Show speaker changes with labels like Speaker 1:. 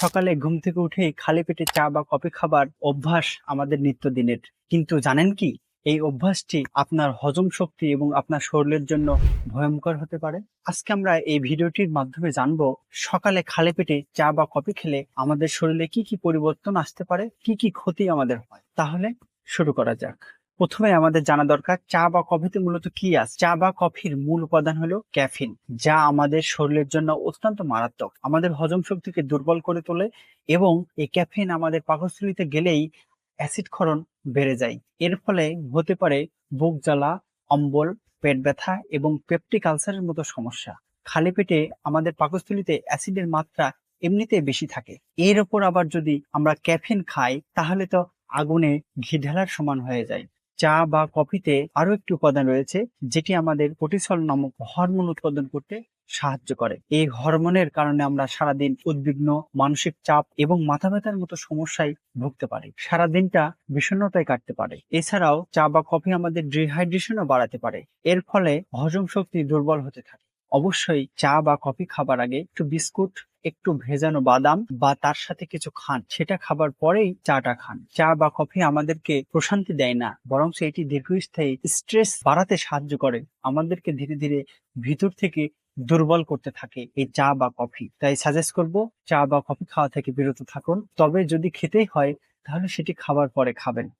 Speaker 1: সকালে ঘুম থেকে উঠেই খালি পেটে চা বা কফি খাবার অভ্যাস আমাদের নিত্যদিনের। কিন্তু জানেন কি? এই অভ্যাসটি আপনার হজম শক্তি এবং আপনার শরীরের জন্য ভয়ঙ্কর হতে পারে। আজকে আমরা এই ভিডিওটির মাধ্যমে জানব, সকালে খালি পেটে চা বা কফি খেলে আমাদের শরীরে কি কি পরিবর্তন আসতে পারে, কি কি ক্ষতি আমাদের হয়? তাহলে শুরু করা যাক। প্রথমে আমাদের জানা দরকার, চা বা কফিতে মূলত কি আছে? চা বা কফির মূল উপাদান হলো ক্যাফিন, যা আমাদের শরীরের জন্য অত্যন্ত মারাত্মক। আমাদের হজম শক্তিকে দুর্বল করে তোলে এবং এই ক্যাফিন আমাদের পাকস্থলিতে গেলেই অ্যাসিড ক্ষরণ বেড়ে যায়। এর ফলে হতে পারে বুক জ্বালা, অম্বল, পেট ব্যথা এবং পেপটিক আলসারের মতো সমস্যা। খালি পেটে আমাদের পাকস্থলিতে অ্যাসিডের মাত্রা এমনিতে বেশি থাকে। এর ওপর আবার যদি আমরা ক্যাফিন খাই, তাহলে তো আগুনে ঘি ঢালার সমান হয়ে যায়। চা বা কফিতে আরও একটি উপাদান রয়েছে, যেটি আমাদের কর্টিসল নামক হরমোন উৎপাদন করতে সাহায্য করে। এই হরমোনের কারণে আমরা সারাদিন উদ্বিগ্ন, মানসিক চাপ এবং মাথা ব্যথার মতো সমস্যায় ভুগতে পারি। সারাদিনটা বিষণ্ণতায় কাটতে পারে। এছাড়াও চা বা কফি আমাদের ডিহাইড্রেশনও বাড়াতে পারে। এর ফলে হজম শক্তি দুর্বল হতে থাকে। অবশ্যই চা বা কফি খাবার আগে একটু বিস্কুট একটু ভেজানো বাদাম বা তার সাথে কিছু খান, সেটা খাবার পরেই চাটা খান। চা বা কফি আমাদেরকে প্রশান্তি দেয় না বরং এটি দীর্ঘস্থায়ী স্ট্রেস বাড়াতে সাহায্য করে। আমাদেরকে ধীরে ধীরে ভিতর থেকে দুর্বল করতে থাকে এই চা বা কফি। তাই সাজেস্ট করব, চা বা কফি খাওয়া থেকে বিরত থাকুন। তবে যদি খেতেই হয়, তাহলে সেটি খাবার পরে খাবেন।